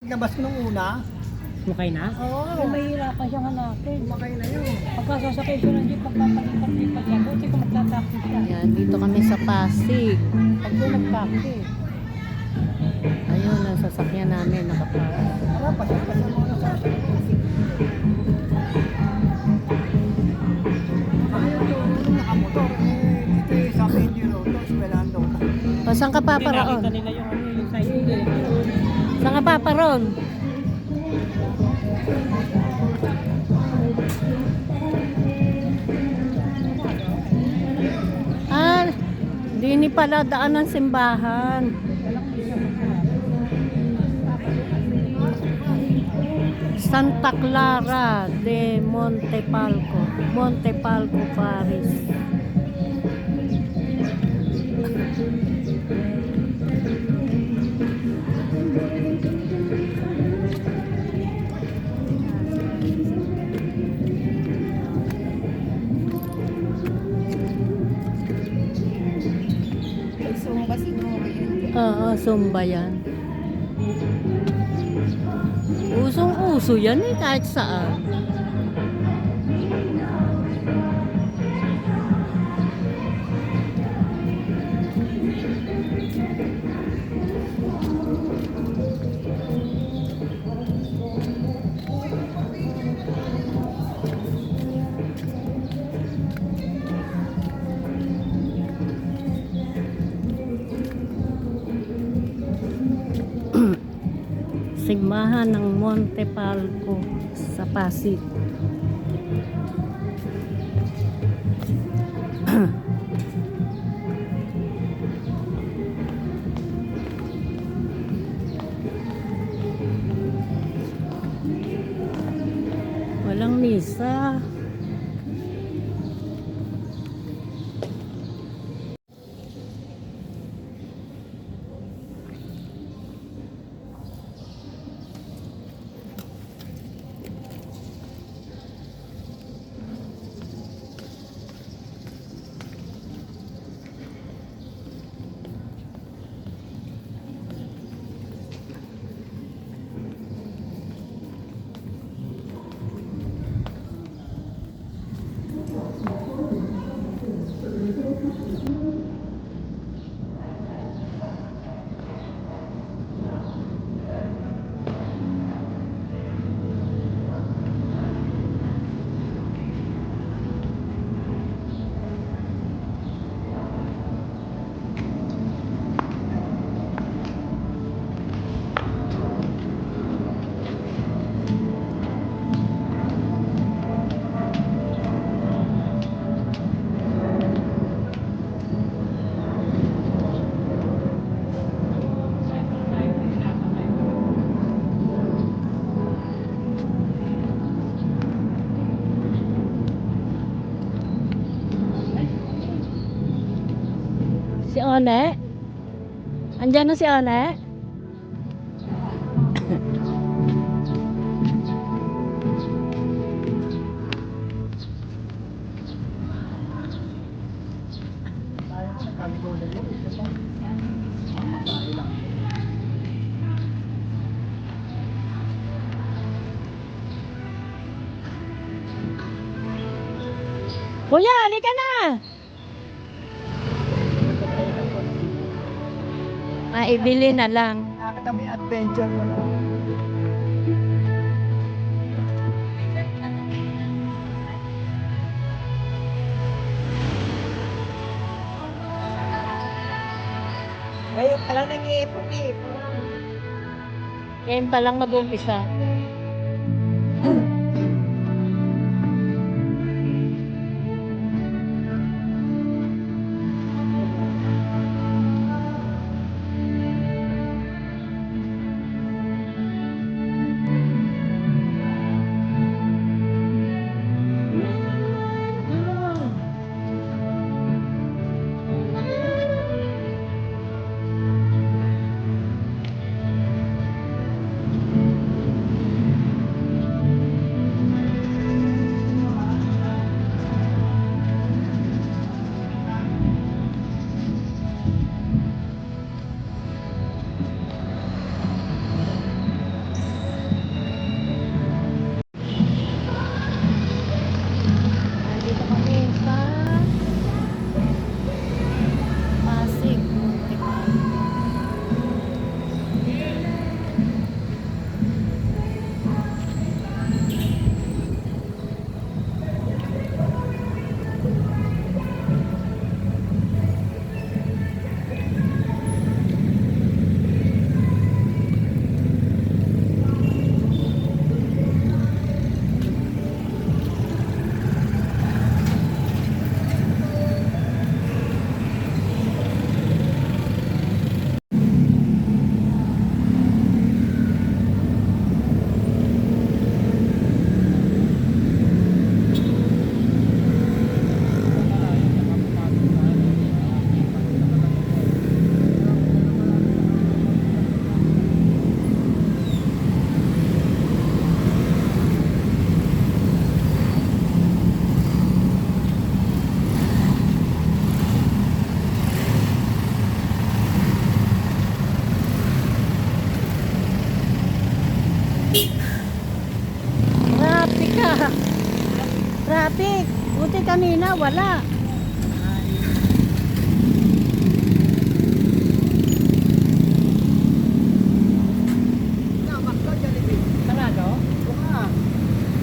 Labas nung una, Sumakay na? oo, Oh, mahirapan siyang hanapin. kumakay na yun. Pagka sasakay siya ng jeep, pagpapalipat-lipat siya. Buti kung magtatakbo siya. Ayan, dito kami sa Pasig. Pag doon nagtaksi, Ayun, ang sasakyan namin nakapark. Pasal-pasal mo na sa akin. Ayaw saan ka paparoon? nila yung, ano, yung size nila. Saan ka paparoon? Ah, di ni pala daan ng simbahan. Santa Clara de Montepalco, Montepalco, Paris. Oo, Zumba yan. Usong-uso yan eh, kahit saan. Simbahan ng Monte Palco sa Pasig. Walang misa. One? Andyan na si One? Maibili na lang. Nakakita may adventure mo. Ngayon pala nag-iipon-ipon. Ngayon pa lang mag-umpisa. Kanina, wala.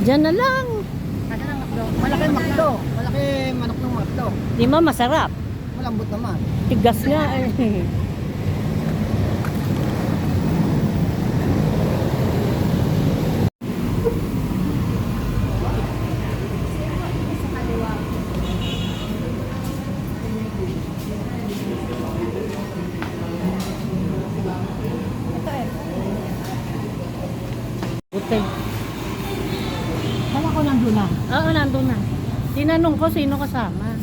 Diyan na lang. Malaki makdo. Malaki manok ng makdo. Di ba masarap? Malambot naman. Tigas nga eh. Ito eh. Buti. Kala ko nandun na. Oo, nandun na. Tinanong ko sino kasama.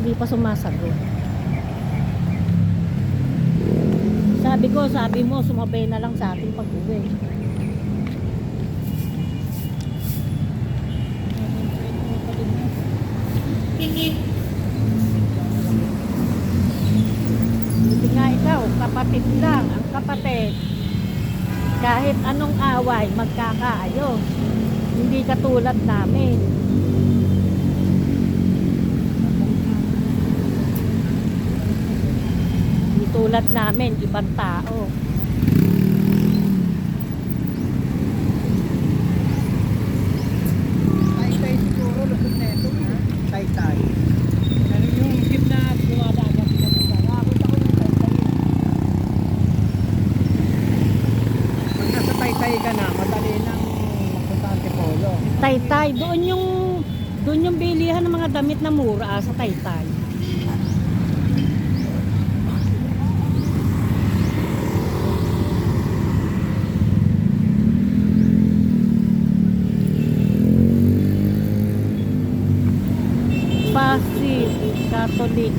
Hindi pa sumasagot. Sabi ko, sabi mo, sumabay na lang sa ating pag-uwi. Hindi nga ikaw, kapatid lang. Ang kapatid, kahit anong away, magkakaayos. Hindi katulad namin. Hindi tulad namin, ibang tao. Tay-tay siguro, lusog na ito. ha? Tay-tay. Pero yung jeep na dumadagat na Nakakita ko yung tay-tay. Pag nasa tay-tay ka na, madali nang mapunta ang Tipolo. Taytay, doon yung doon yung bilihan ng mga damit na mura sa Taytay. Pasig Catholic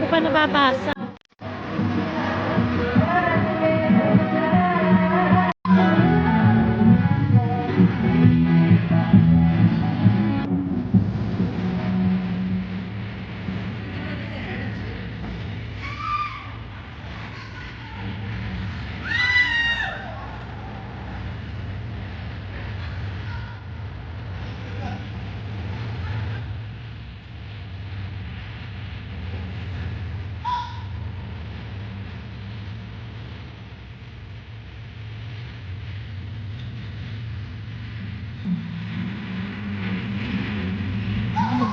ko pa nababasa.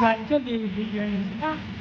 Galing siya, bibigyan siya. Saan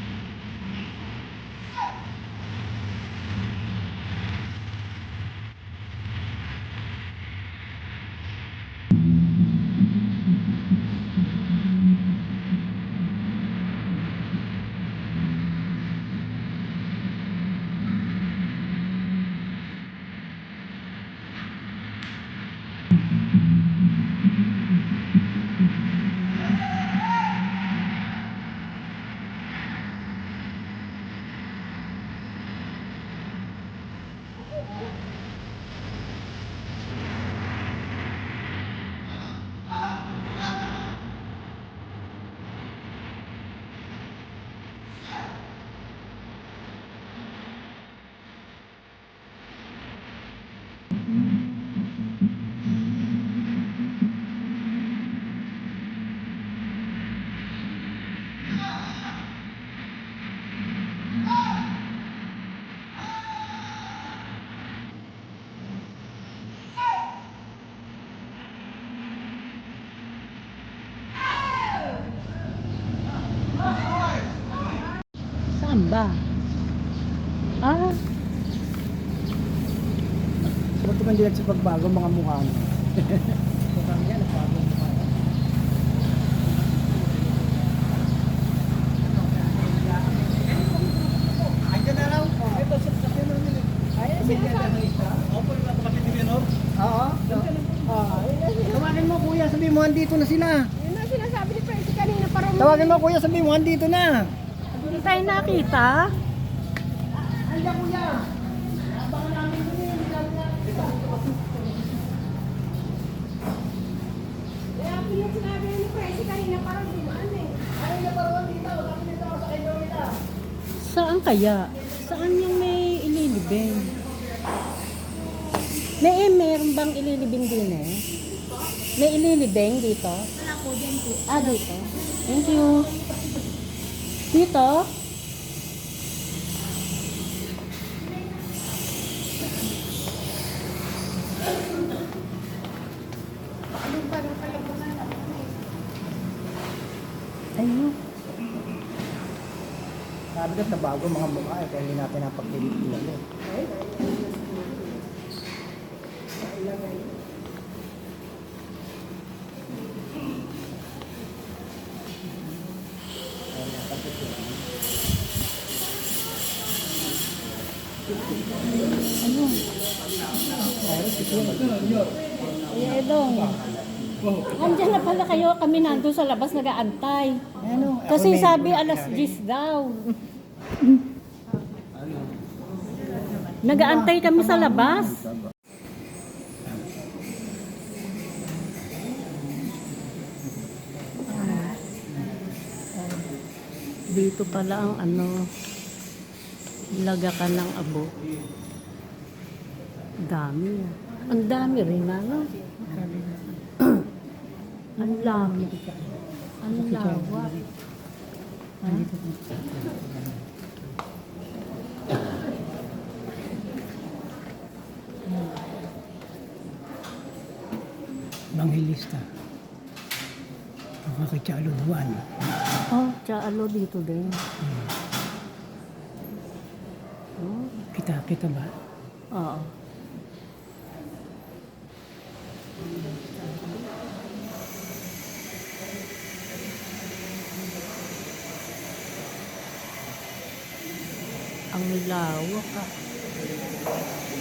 ba? Ah, Buti man din sa pagbago mga mukha mo. Mukhang yan, nagbago ang mukha Tawagin mo kuya, sabi mo andito na sila. Yun ang sinasabi ni Presi kanina parang Tawagin mo kuya, sabi mo andito na. Hindi tayo nakita. Andiyan kuya. Abangan namin yun. Kaya yung sinabi ni Presi kanina parang dumaan eh. Ay, naparoon dito. Sabi dito sa kay Dorita. Saan kaya? Saan yung may ililibing? May eh, meron bang ililibing din eh? May ililibing dito? Wala po, dito. Ah, dito. Thank you. Dito? Ayun. Sabi na bago mga mukha eh, kaya hindi natin napagpilipilan eh. Ano? Kuya Edong. Andiyan na pala kayo. Kami nandun sa labas nag-aantay. Ano? Kasi sabi alas 10 daw. Nag-aantay kami sa labas. Dito pala ang ano, laga ka ng abo. Dami. ah. Ang dami rin ano. ang laki. Ang lawak. Ha? Manghilista. Ako kay Chalo Juan. Oh, tsalo dito din. Oh, Kita, kita ba? oo. Ang lawak ah.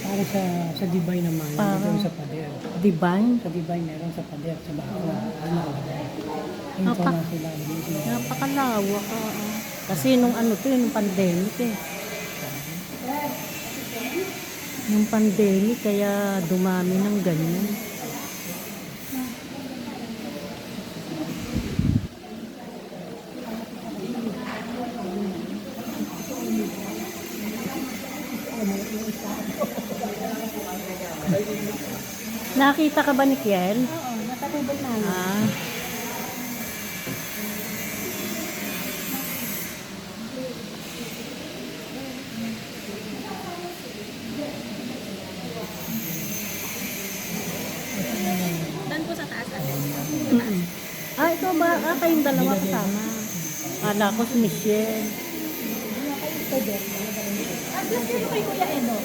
Para sa sa Dibay naman, Parang- meron sa pader. Divine. Sa Dibay meron sa pader, sa bako. Ano Apa- pa na sila. sila. Napakalawak ah. ah. Kasi nung ano to, yung pandemic eh. Yung pandemic, kaya dumami ng ganyan. Nakita ka ba ni Kiel? Oo, nakatubog namin. Ah. Doon po sa taas ate. Mm-mm. Ah, ito ba? Ah, kayong dalawa kasama. Kala ko si Michelle. Ah, sino kay Kuya Edo?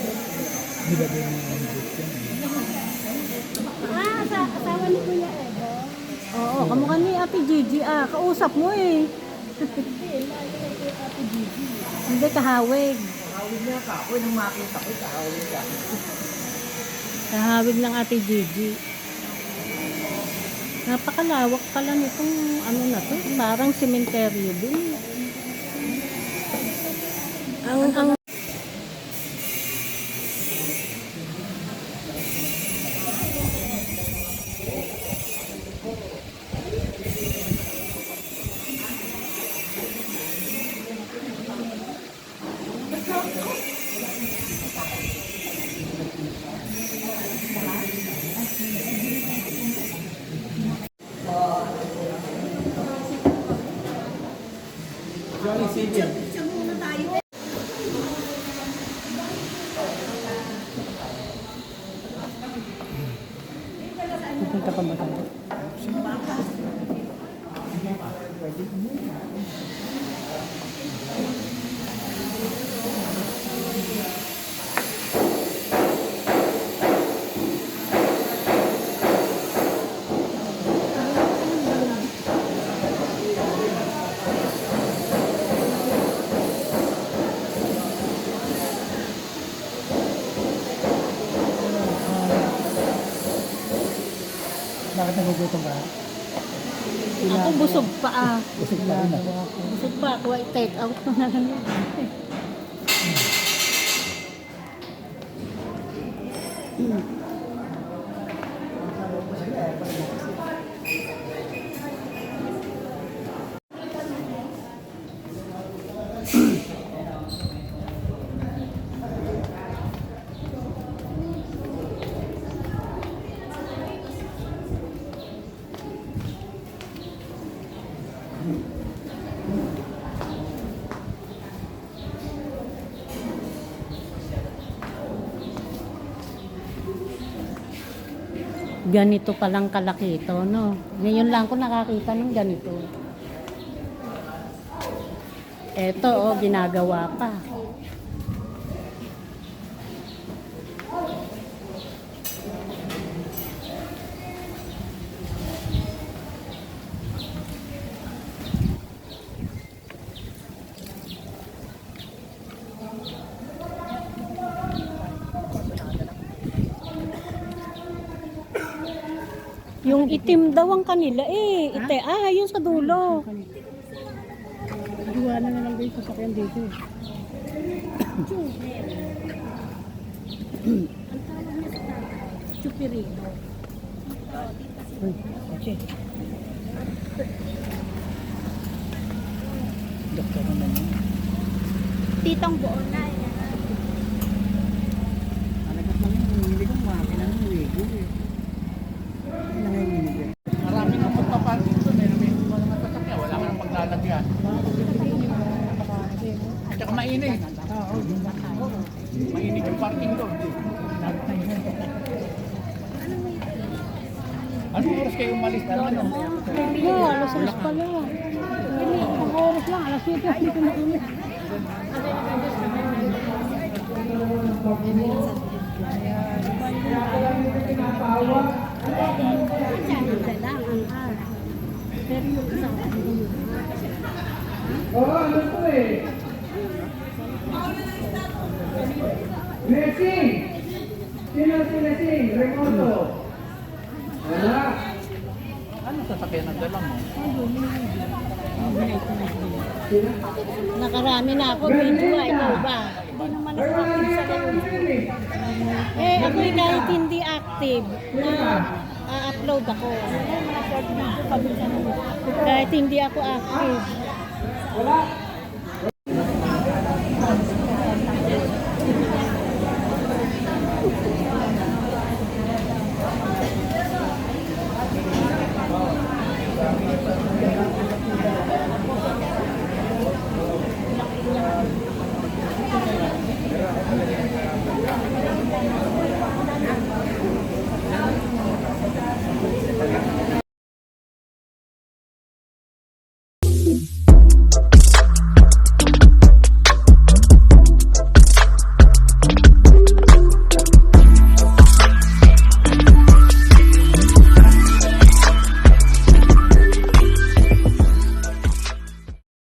Ah, sa asawa ni Kuya Edo. Oo, kamukha ni Ate Gigi ah. Kausap mo eh. Hindi, kahawig. Kahawig niya ka. Ako nung makita ko, kahawig ka. Kahawig ng Ate Gigi. Napakalawak pala nitong ano na to. Parang sementeryo din. Ang, ang pupunta pa ba tayo? Bakit nagugutom ka? Ako busog pa ah. Busog pa rin ako. Busog pa ako ay take out ko na lang Ganito palang kalaki ito, no? Ngayon lang ko nakakita ng ganito. Eto, oh, ginagawa pa. Yung itim daw ang kanila eh. Ite, ah, yun sa dulo. Gawa na lang kayo sasakyan dito. Chupirino. Okay. Doktor naman yun. Titang buo na. Alagat lang. Hindi ko makakita ng wigo eh. Ano nga yung winibig? Marami nang magpaparking doon eh. May mga mga sasakyan. Wala ka nang paglalagyan. At saka mainit. Mainit yung parking doon. Anong oras kayo umalis na ano? Yeah, alas alas pala. Hindi, ang oras lang, alas 7 ang dito na ulit. Blessing! Sino si Blessing? Remoto. Wala. Ano sasakyan ang dala mo? Nakarami na ako, video ay ikaw ba? Hindi naman ako active sa ganun. Eh, ako kahit hindi active, na a-upload ako. Kahit hindi ako active. Wala.